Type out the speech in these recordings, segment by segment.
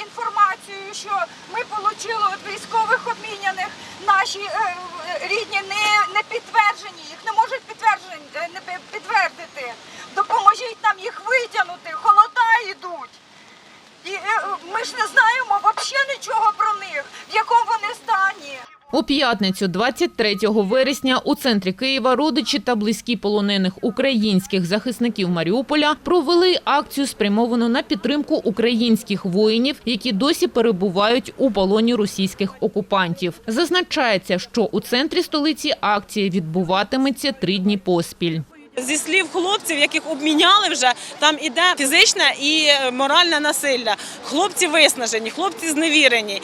інформацію, що ми отримали від військових обміняних, наші е, рідні не, не підтверджені, їх не можуть е, не підтвердити. Допоможіть нам їх витягнути, холода йдуть. І е, ми ж не знаємо взагалі нічого про них, в якому вони стані. У п'ятницю, 23 вересня, у центрі Києва родичі та близькі полонених українських захисників Маріуполя провели акцію, спрямовану на підтримку українських воїнів, які досі перебувають у полоні російських окупантів. Зазначається, що у центрі столиці акція відбуватиметься три дні поспіль. Зі слів хлопців, яких обміняли вже, там іде фізичне і е, моральне насилля. Хлопці виснажені, хлопці зневірені.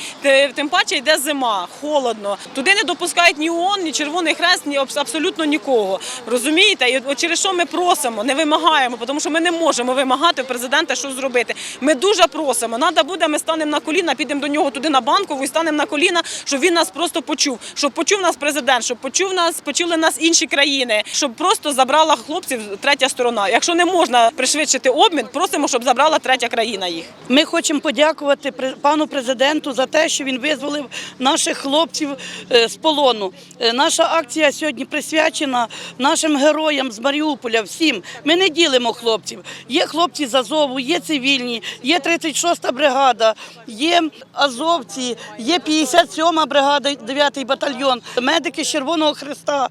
Тим паче йде зима, холодно. Туди не допускають ні ООН, ні Червоний Хрест, ні абсолютно нікого. Розумієте? І через що ми просимо, не вимагаємо, тому що ми не можемо вимагати президента щось зробити. Ми дуже просимо. Надо буде, ми станемо на коліна, підемо до нього туди на банкову і станемо на коліна, щоб він нас просто почув, щоб почув нас президент, щоб почув нас, почули нас інші країни, щоб просто забрала хлопців третя сторона. Якщо не можна пришвидшити обмін, просимо, щоб забрала третя країна їх. Ми хочемо подякувати пану президенту за те, що він визволив наших хлопців е, з полону. Е, Наша акція сьогодні присвячена нашим героям з Маріуполя. Всім ми не ділимо хлопців. Є хлопці з Азову, є цивільні, є 36-та бригада, є азовці, є 57-ма бригада, 9-й батальйон, медики Червоного Христа.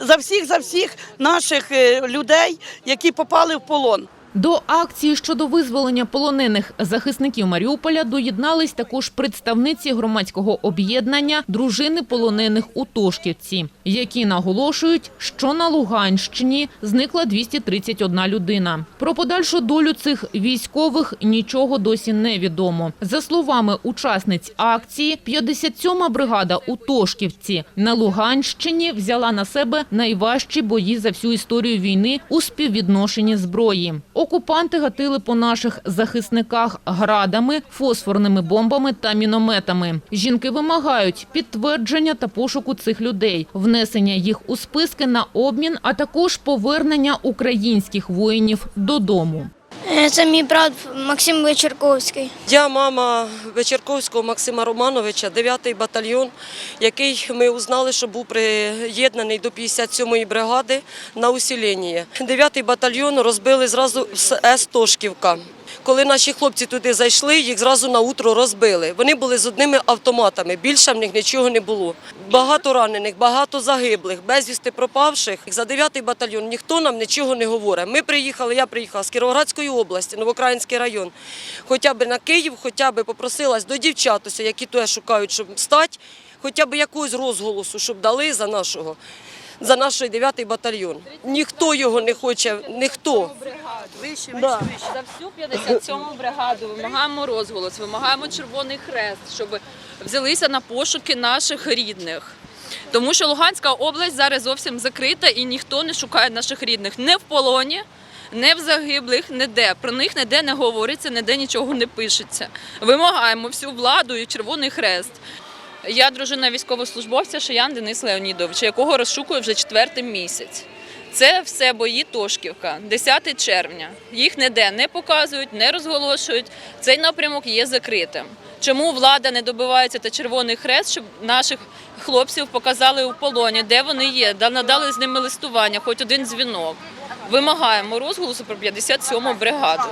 За всіх, за всіх наших е, людей, які попали в полон. До акції щодо визволення полонених захисників Маріуполя доєднались також представниці громадського об'єднання дружини полонених у Тошківці, які наголошують, що на Луганщині зникла 231 людина. Про подальшу долю цих військових нічого досі не відомо. За словами учасниць акції, 57-ма бригада у Тошківці на Луганщині взяла на себе найважчі бої за всю історію війни у співвідношенні зброї. Окупанти гатили по наших захисниках градами, фосфорними бомбами та мінометами. Жінки вимагають підтвердження та пошуку цих людей, внесення їх у списки на обмін, а також повернення українських воїнів додому. Е, Це мій брат Максим Вечерковський. Я мама Вечерковського Максима Романовича, 9-й батальйон, який ми узнали, що був приєднаний до 57-ї бригади на усілення. 9-й батальйон розбили зразу з С-Тошківка. Коли наші хлопці туди зайшли, їх зразу на утро розбили. Вони були з одними автоматами, більше в них нічого не було. Багато ранених, багато загиблих, безвісти пропавших. За 9-й батальйон ніхто нам нічого не говорить. Ми приїхали, я приїхала з Кіровоградської області, Новокраїнський район. Хоча б на Київ, хоча б попросилась до дівчатося, які туди шукають, щоб стати, хоча б якогось розголосу, щоб дали за нашого. За наш 9-й батальйон. Ніхто його не хоче, ніхто. Да. За всю 57-му бригаду вимагаємо розголос, вимагаємо Червоний Хрест, щоб взялися на пошуки наших рідних. Тому що Луганська область зараз зовсім закрита і ніхто не шукає наших рідних не в полоні, не в загиблих, ніде. Про них ніде не говориться, ніде нічого не пишеться. Вимагаємо всю владу і Червоний Хрест. Я дружина військовослужбовця Шиян Денис Леонідовича, якого розшукую вже четвертий місяць. Це все бої Тошківка, 10 червня. Їх ніде не показують, не розголошують. Цей напрямок є закритим. Чому влада не добивається та Червоний Хрест, щоб наших хлопців показали у полоні, де вони є, да надали з ними листування, хоч один дзвінок. Вимагаємо розголосу про 57-му бригаду.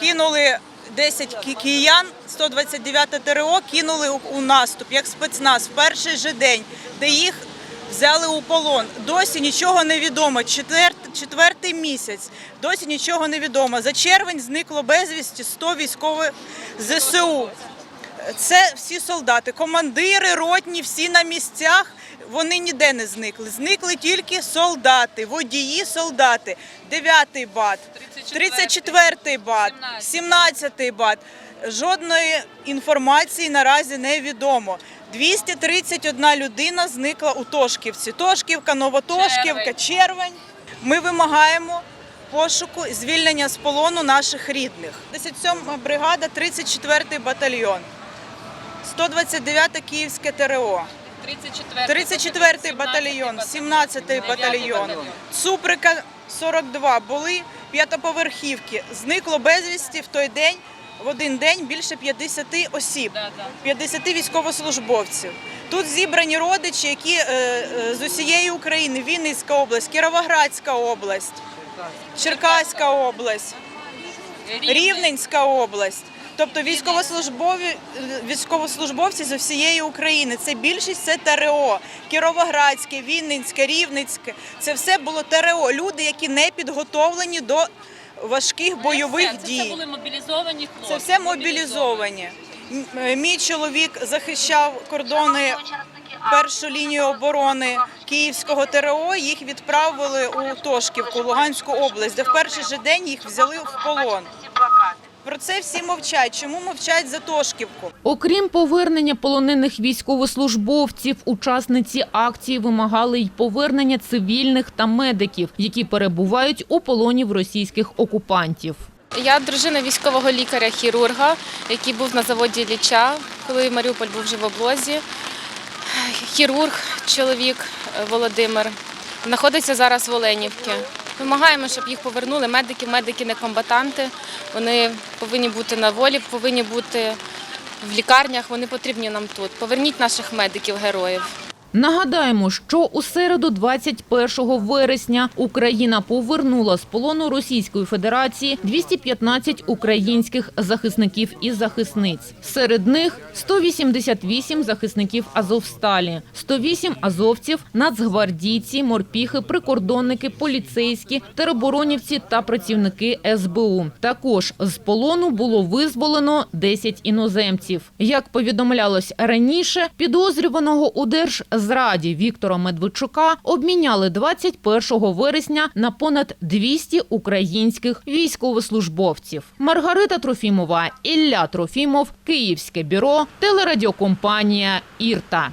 кинули 10 ки- киян, 129 ТРО кинули у наступ, як спецназ, в перший же день, де їх взяли у полон. Досі нічого не відомо. Четвер, четвертий місяць, досі нічого не відомо. За червень зникло безвісті 100 військових ЗСУ. Це всі солдати, командири, ротні, всі на місцях. Вони ніде не зникли. Зникли тільки солдати, водії, солдати. 9-й бат, 34-й бат, 17-й бат. Жодної інформації наразі не відомо. 231 людина зникла у Тошківці. Тошківка, Новотошківка, Червень. Ми вимагаємо пошуку звільнення з полону наших рідних. 57 бригада, 34-й батальйон. 129 Київське ТРО, 34-й батальйон, 17-й батальйон, Цуприка 42 були п'ятоповерхівки. Зникло безвісті в той день в один день більше 50 осіб, 50 військовослужбовців. Тут зібрані родичі, які е, е, з усієї України, Вінницька область, Кіровоградська область, Черкаська область, Рівненська область. Тобто військовослужбові військовослужбовці з усієї України. Це більшість це ТРО. Кіровоградське, Вінницьке, Рівненське. Це все було ТРО. Люди, які не підготовлені до важких бойових це, дій. Це були мобілізовані хлопці. Це все мобілізовані. Мій чоловік захищав кордони першу лінію оборони Київського ТРО. Їх відправили у Тошківку, Луганську область, де в перший же день їх взяли в полон. Про це всі мовчать. Чому мовчать за Тошківку? Окрім повернення полонених військовослужбовців, учасниці акції вимагали й повернення цивільних та медиків, які перебувають у полоні в російських окупантів. Я дружина військового лікаря-хірурга, який був на заводі Ліча, коли Маріуполь був вже в облозі. Хірург, чоловік е, Володимир, знаходиться зараз в Оленівці. Вимагаємо, щоб їх повернули. Медики, медики не комбатанти. Вони повинні бути на волі, повинні бути в лікарнях. Вони потрібні нам тут. Поверніть наших медиків, героїв. Нагадаємо, що у середу 21 вересня Україна повернула з полону Російської Федерації 215 українських захисників і захисниць. Серед них 188 захисників Азовсталі, 108 азовців, нацгвардійці, морпіхи, прикордонники, поліцейські, тероборонівці та працівники СБУ. Також з полону було визволено 10 іноземців. Як повідомлялось раніше, підозрюваного у держзраді Віктора Медведчука обміняли 21 вересня на понад 200 українських військовослужбовців. Маргарита Трофімова, Ілля Трофімов, Київське бюро, телерадіокомпанія Ірта.